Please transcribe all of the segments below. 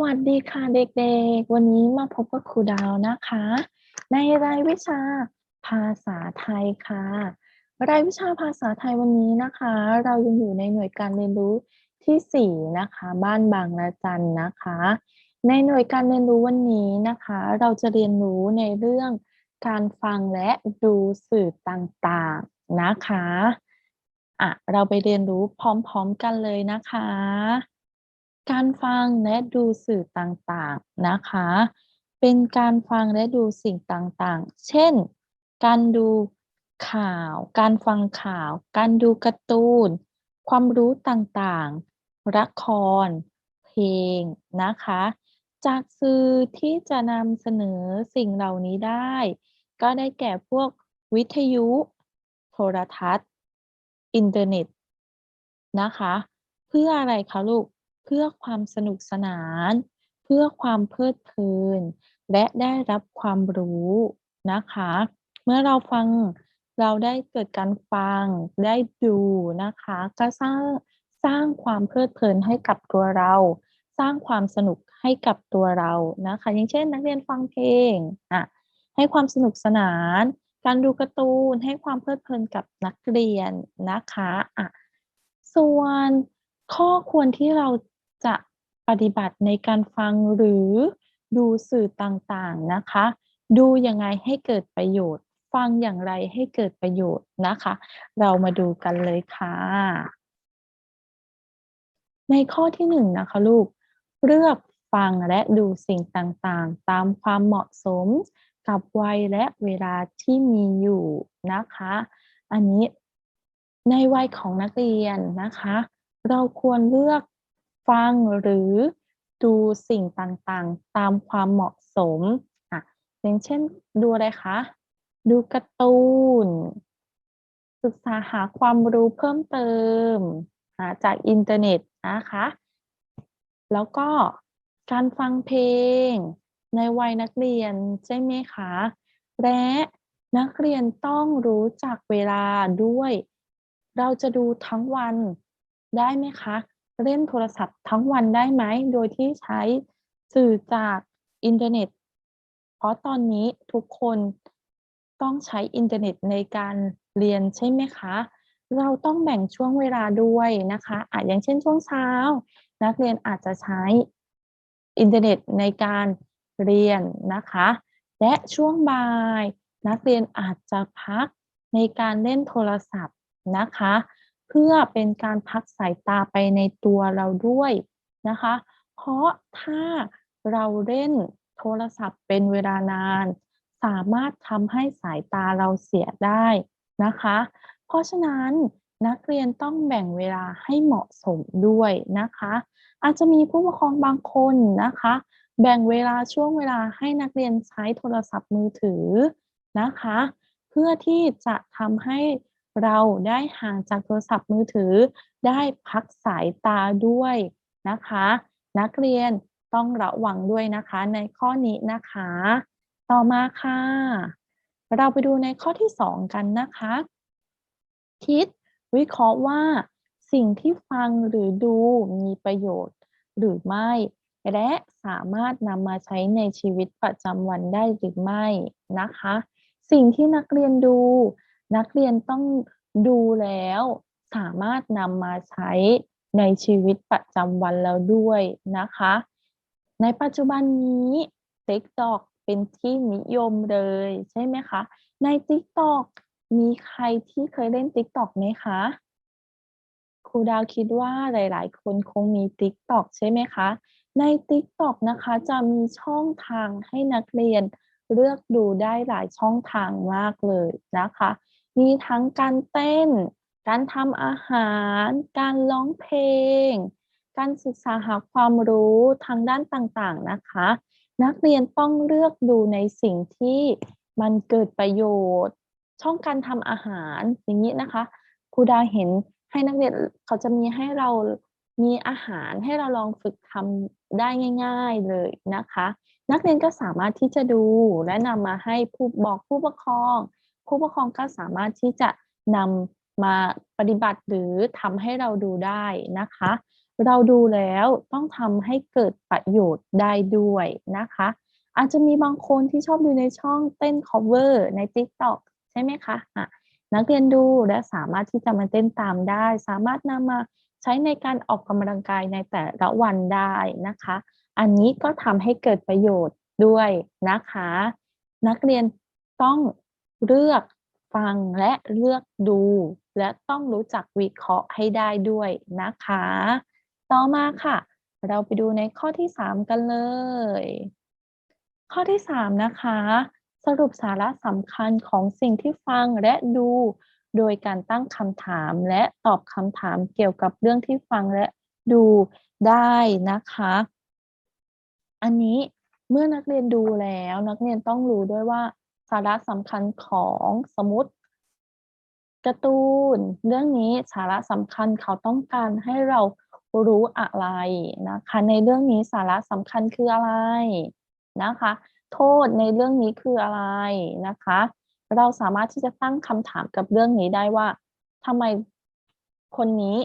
วัสดีค่ะเด็กๆ วันนี้มาพบกับครูดาวนะคะ ในรายวิชาภาษาไทยค่ะ รายวิชาภาษาไทยวันนี้นะคะ เรายังอยู่ในหน่วยการเรียนรู้ที่ 4 นะคะ บ้านบางละจันนะคะ ในหน่วยการเรียนรู้วันนี้นะคะ เราจะเรียนรู้ในเรื่องการฟังและดูสื่อต่างๆนะคะอะเราไปเรียนรู้พร้อมๆกันเลยนะคะ การฟังและดูสื่อต่างๆนะคะ เป็นการฟังและดูสิ่งต่างๆ เช่น การดูข่าว การฟังข่าว การดูการ์ตูน ความรู้ต่างๆ ละคร เพลงนะคะ จากสื่อที่จะนำเสนอสิ่งเหล่านี้ได้ ก็ได้แก่พวกวิทยุ โทรทัศน์ อินเทอร์เน็ตนะคะ เพื่ออะไรคะลูก เพื่อความสนุกสนาน เพื่อความเพลิดเพลิน และได้รับความรู้นะคะ เมื่อเราฟังเราได้เกิดการฟังได้ดูนะคะ ก็สร้างสร้างความเพลิดเพลินให้กับตัวเรา สร้างความสนุกให้กับตัวเรานะคะ อย่างเช่น นักเรียนฟังเพลงอะให้ความสนุกสนาน การดูการ์ตูนให้ความเพลิดเพลินกับนักเรียนนะคะอะส่วนข้อควรที่เรา จะปฏิบัติในการฟังหรือดูสื่อต่างๆนะคะ ดูยังไงให้เกิดประโยชน์ ฟังอย่างไรให้เกิดประโยชน์นะคะ เรามาดูกันเลยค่ะ ในข้อที่หนึ่งนะคะลูก เลือกฟังและดูสิ่งต่างๆ ตามความเหมาะสมกับวัยและเวลาที่มีอยู่นะคะ อันนี้ในวัยของนักเรียนนะคะ เราควรเลือก ฟังหรือดูสิ่งต่างๆ ตามความเหมาะสมอะอย่างเช่นดูอะไรคะ ดูการ์ตูน ศึกษาหาความรู้เพิ่มเติมจากอินเทอร์เน็ตนะคะ แล้วก็การฟังเพลงในวัยนักเรียนใช่ไหมคะ และนักเรียนต้องรู้จักเวลาด้วย เราจะดูทั้งวันได้ไหมคะ เล่นโทรศัพท์ทั้งวันได้ไหม โดยที่ใช้สื่อจากอินเทอร์เน็ต เพราะตอนนี้ทุกคนต้องใช้อินเทอร์เน็ตในการเรียนใช่ไหมคะ เราต้องแบ่งช่วงเวลาด้วยนะคะอาจอย่างเช่นช่วงเช้า นักเรียนอาจจะใช้อินเทอร์เน็ตในการเรียนนะคะ และช่วงบ่ายนักเรียนอาจจะพักในการเล่นโทรศัพท์นะคะ พื่อเป็นการพักสายตาไปในตัวเราด้วยนะคะ เพราะถ้าเราเล่นโทรศัพท์เป็นเวลานาน สามารถทำให้สายตาเราเสียได้นะคะ เพราะฉะนั้นนักเรียนต้องแบ่งเวลาให้เหมาะสมด้วยนะคะ อาจจะมีผู้ปกครองบางคนนะคะ แบ่งเวลาช่วงเวลาให้นักเรียนใช้โทรศัพท์มือถือนะคะ เพื่อที่จะทำให้ เราได้ห่างจากโทรศัพท์มือถือ ได้พักสายตาด้วยนะคะ นักเรียนต้องระวังด้วยนะคะในข้อนี้นะคะ ต่อมาค่ะ เราไปดูในข้อที่สองกันนะคะ คิดวิเคราะห์ว่า สิ่งที่ฟังหรือดูมีประโยชน์หรือไม่ และสามารถนำมาใช้ในชีวิตประจำวันได้หรือไม่นะคะ สิ่งที่นักเรียนดู นักเรียนต้องดูแล้วสามารถนำมาใช้ในชีวิตประจำวันแล้วด้วยนะคะ ในปัจจุบันนี้ TikTok เป็นที่นิยมเลยใช่ไหมคะ ใน TikTok มีใครที่เคยเล่น TikTok ไหมคะครูดาวคิดว่าหลาย ๆ คนคงมี TikTok ใช่ไหมคะ ใน TikTok นะคะจะมีช่องทางให้นักเรียนเลือกดูได้หลายช่องทางมากเลยนะคะ มีทั้งการเต้น การทำอาหาร การร้องเพลง การศึกษาหาความรู้ทางด้านต่างๆนะคะ นักเรียนต้องเลือกดูในสิ่งที่มันเกิดประโยชน์ ช่องการทำอาหารอย่างนี้นะคะครูดาเห็นให้นักเรียนเขาจะมีให้เรามีอาหารให้เราลองฝึกทำได้ง่าย ๆเลยนะคะ นักเรียนก็สามารถที่จะดูและนำมาให้ผู้บอกผู้ปกครอง ผู้ปกครองก็สามารถที่จะนำมาปฏิบัติหรือทำให้เราดูได้นะคะ เราดูแล้วต้องทำให้เกิดประโยชน์ได้ด้วยนะคะ อาจจะมีบางคนที่ชอบดูในช่องเต้น cover ใน TikTok ใช่ไหมคะะนักเรียนดูและสามารถที่จะมาเต้นตามได้ สามารถนำมาใช้ในการออกกำลังกายในแต่ละวันได้นะคะ อันนี้ก็ทำให้เกิดประโยชน์ด้วยนะคะ นักเรียนต้อง เลือกฟังและเลือกดู และต้องรู้จักวิเคราะห์ให้ได้ด้วยนะคะ ต่อมาค่ะ เราไปดูในข้อที่ 3 กันเลย ข้อที่ 3 นะคะ สรุปสาระสำคัญของสิ่งที่ฟังและดู โดยการตั้งคำถามและตอบคำถามเกี่ยวกับเรื่องที่ฟังและดูได้นะคะ อันนี้เมื่อนักเรียนดูแล้วนักเรียนต้องรู้ด้วยว่า สาระสำคัญของสมุดการ์ตูน เรื่องนี้สาระสำคัญเขาต้องการให้เรารู้อะไรนะคะ ในเรื่องนี้สาระสำคัญคืออะไรนะคะ โทษในเรื่องนี้คืออะไรนะคะ เราสามารถที่จะตั้งคำถามกับเรื่องนี้ได้ว่าทำไมคนนี้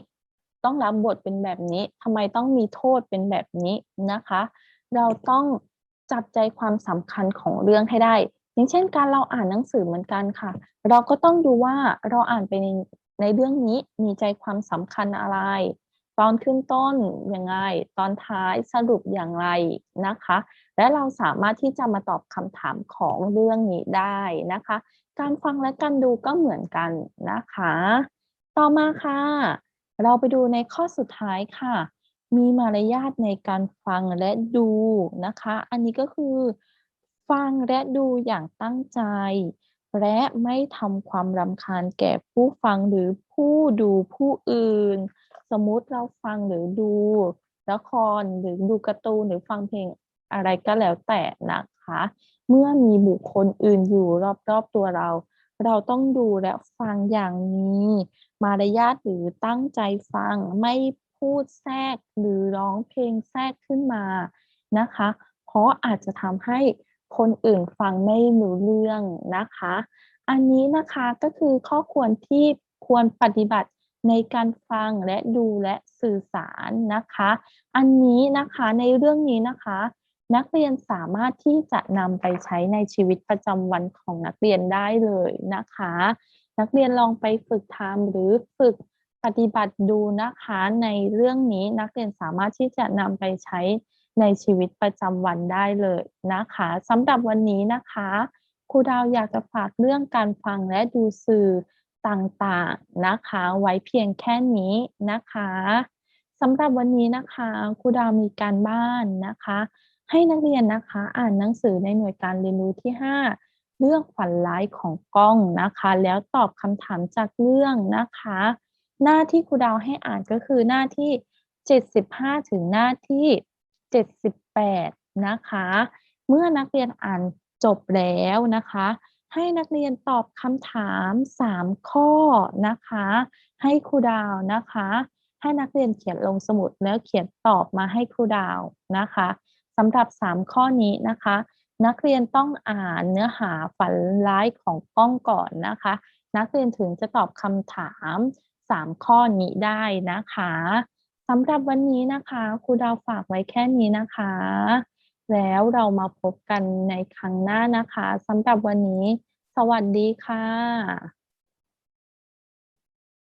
ต้องรับบทเป็นแบบนี้ทำไมต้องมีโทษเป็นแบบนี้นะคะ เราต้องจับใจความสำคัญของเรื่องให้ได้ อย่างเช่นการเราอ่านหนังสือเหมือนกันค่ะ เราก็ต้องดูว่าเราอ่านไปในในเรื่องนี้มีใจความสำคัญอะไร ตอนขึ้นต้นยังไง ตอนท้ายสรุปอย่างไรนะคะ และเราสามารถที่จะมาตอบคำถามของเรื่องนี้ได้นะคะ การฟังและการดูก็เหมือนกันนะคะ ต่อมาค่ะ เราไปดูในข้อสุดท้ายค่ะ มีมารยาทในการฟังและดูนะคะ อันนี้ก็คือ ฟังและดูอย่างตั้งใจ และไม่ทำความรำคาญแก่ผู้ฟังหรือผู้ดูผู้อื่น สมมุติเราฟังหรือดูละครหรือดูการ์ตูนหรือฟังเพลงอะไรก็แล้วแต่นะคะ เมื่อมีบุคคลอื่นอยู่รอบๆตัวเรา เราต้องดูและฟังอย่างมีมารยาทหรือตั้งใจฟังไม่พูดแทรกหรือร้องเพลงแทรกขึ้นมานะคะ เพราะอาจจะทำให้ คนอื่นฟังไม่รู้เรื่องนะคะ อันนี้นะคะก็คือข้อควรที่ควรปฏิบัติในการฟังและดูและสื่อสารนะคะ อันนี้นะคะในเรื่องนี้นะคะ นักเรียนสามารถที่จะนำไปใช้ในชีวิตประจำวันของนักเรียนได้เลยนะคะ นักเรียนลองไปฝึกทำหรือฝึกปฏิบัติดูนะคะในเรื่องนี้นักเรียนสามารถที่จะนำไปใช้ ในชีวิตประจำวันได้เลยนะคะสำหรับวันนี้นะคะครูดาวอยากจะฝากเรื่องการฟังและดูสื่อต่างๆนะคะ ไว้เพียงแค่นี้นะคะสำหรับวันนี้นะคะครูดาวมีการบ้านนะคะ ให้นักเรียนนะคะอ่านหนังสือในหน่วยการเรียนรู้ที่ 5 เรื่องฝันร้ายของกล้องนะคะ แล้วตอบคำถามจากเรื่องนะคะ หน้าที่ครูดาวให้อ่านก็คือหน้าที่ 75 ถึงหน้าที่ 78 นะคะ เมื่อนักเรียนอ่านจบแล้วนะคะ ให้นักเรียนตอบคำถาม 3 ข้อนะคะ ให้ครูดาวนะคะ ให้นักเรียนเขียนลงสมุดแล้วเขียนตอบมาให้ครูดาวนะคะสำหรับ 3 ข้อนี้นะคะ นักเรียนต้องอ่านเนื้อหาฝันร้ายของกล้องก่อนนะคะ นักเรียนถึงจะตอบคำถาม 3 ข้อนี้ได้นะคะ สำหรับวันนี้นะคะครูดาวฝากไว้แค่นี้นะคะ แล้วเรามาพบกันในครั้งหน้านะคะสำหรับวันนี้ สวัสดีค่ะ